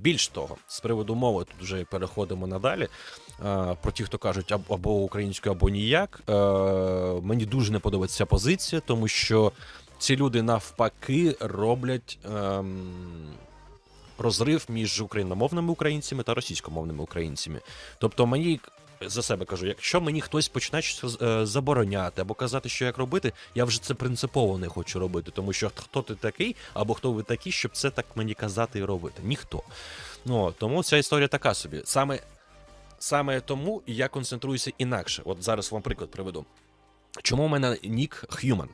Більш того, з приводу мови тут вже переходимо надалі. Е, Про ті, хто кажуть або українською, або ніяк. Е, Мені дуже не подобається позиція, тому що ці люди навпаки роблять. Розрив між україномовними українцями та російськомовними українцями. Тобто мені за себе кажу, якщо мені хтось почне щось, е, забороняти або казати, що як робити, я вже це принципово не хочу робити, тому що хто ти такий, або хто ви такі, щоб це так мені казати і робити? Ніхто. Ну тому ця історія така собі. Саме, саме тому я концентруюся інакше. От зараз вам приклад приведу. Чому у мене нік Human?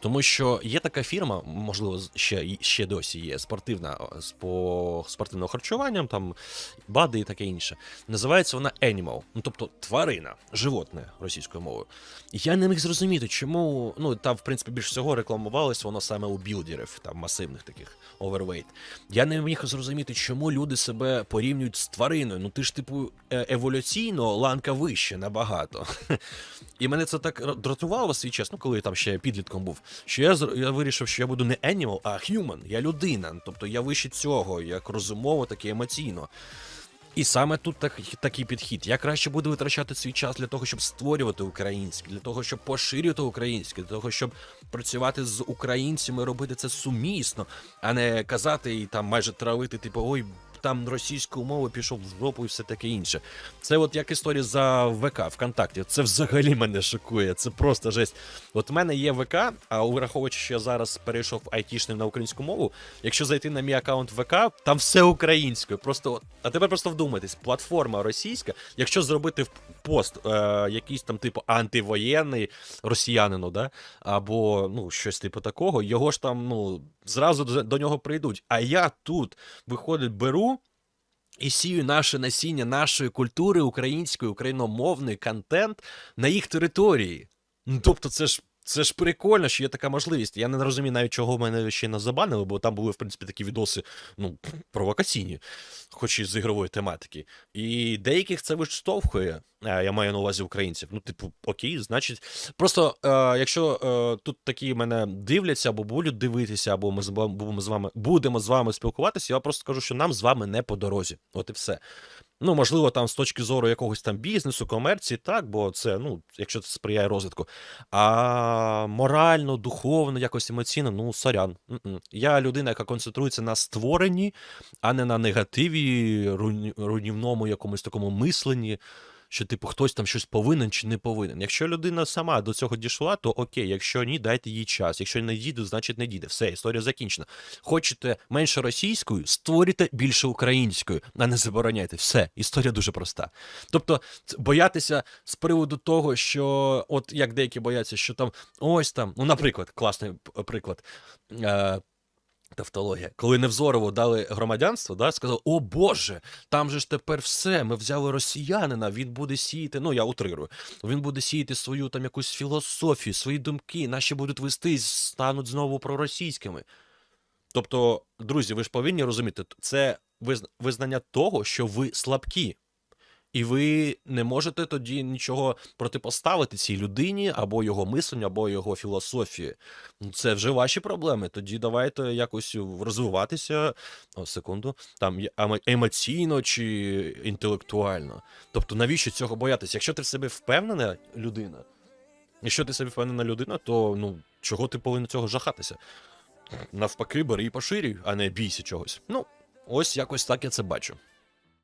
Тому що є така фірма, можливо, ще, ще досі є спортивна з по спортивним харчуванням, там бади і таке інше. Називається вона Animal, ну тобто тварина, животне російською мовою. Я не міг зрозуміти, чому ну там, в принципі, більш всього рекламувалось воно саме у білдерів, там масивних таких overweight. Я не міг зрозуміти, чому люди себе порівнюють з твариною. Ну ти ж, типу, е- еволюційно ланка вище набагато. І мене це так дратувало свій час, ну коли я там ще підлітком був, що я, я вирішив, що я буду не animal, а human, я людина. Тобто я вище цього, як розумово, так і емоційно. І саме тут так, такий підхід. Я краще буду витрачати свій час для того, щоб створювати українське, для того, щоб поширювати українське, для того, щоб працювати з українцями, робити це сумісно, а не казати і там майже травити, типу, ой, там російською мовою пішов в жопу і все таке інше. Це от як історія за ВК ВКонтакті. Це взагалі мене шокує. Це просто жесть. От в мене є ВК, а враховуючи, що я зараз перейшов айтішним на українську мову. Якщо зайти на мій аккаунт ВК, там все українською. Просто а тепер просто вдумайтесь, платформа російська. Якщо зробити пост е, якийсь там типу антивоєнний росіянину, да, або ну щось типу такого, його ж там ну зразу до, до нього прийдуть. А я тут виходить, беру. І сію наше насіння нашої культури, української, україномовний контент на їх території. Ну, тобто, це ж це ж прикольно, що є така можливість. Я не розумію навіть, чого мене ще не забанили, бо там були, в принципі, такі відоси, ну, провокаційні, хоч і з ігрової тематики. І деяких це виштовхує. А, я маю на увазі українців. Ну, типу, окей, значить. Просто е, якщо е, тут такі мене дивляться, або будуть дивитися, або ми з будемо з вами будемо з вами спілкуватися, я просто кажу, що нам з вами не по дорозі. От і все. Ну, можливо, там з точки зору якогось там бізнесу, комерції, так, бо це, ну, якщо це сприяє розвитку. А морально, духовно, якось емоційно, ну, сорян. Я людина, яка концентрується на створенні, а не на негативі, руйні- руйнівному якомусь такому мисленні. Що, типу, хтось там щось повинен чи не повинен. Якщо людина сама до цього дійшла, то окей, якщо ні, дайте їй час. Якщо не дійде, значить не дійде. Все, історія закінчена. Хочете менше російською, створюйте більше українською, а не забороняйте. Все, історія дуже проста. Тобто, боятися з приводу того, що от як деякі бояться, що там ось там, ну, наприклад, класний приклад. Тавтологія. Коли Невзорову дали громадянство, да, сказав: О Боже, там же ж тепер все. Ми взяли росіянина, він буде сіяти. Ну, я утрирую. Він буде сіяти свою там якусь філософію, свої думки, наші будуть вести, стануть знову проросійськими. Тобто, друзі, ви ж повинні розуміти, це визн- визнання того, що ви слабкі. І ви не можете тоді нічого протипоставити цій людині, або його мисленню, або його філософії. Ну, Це вже ваші проблеми. Тоді давайте якось розвиватися. О, секунду, там емоційно чи інтелектуально. Тобто, навіщо цього боятися? Якщо ти в себе впевнена людина, якщо ти себе впевнена людина, то ну чого ти повинен цього жахатися? Навпаки, бери і поширюй, а не бійся чогось. Ну, ось якось так я це бачу.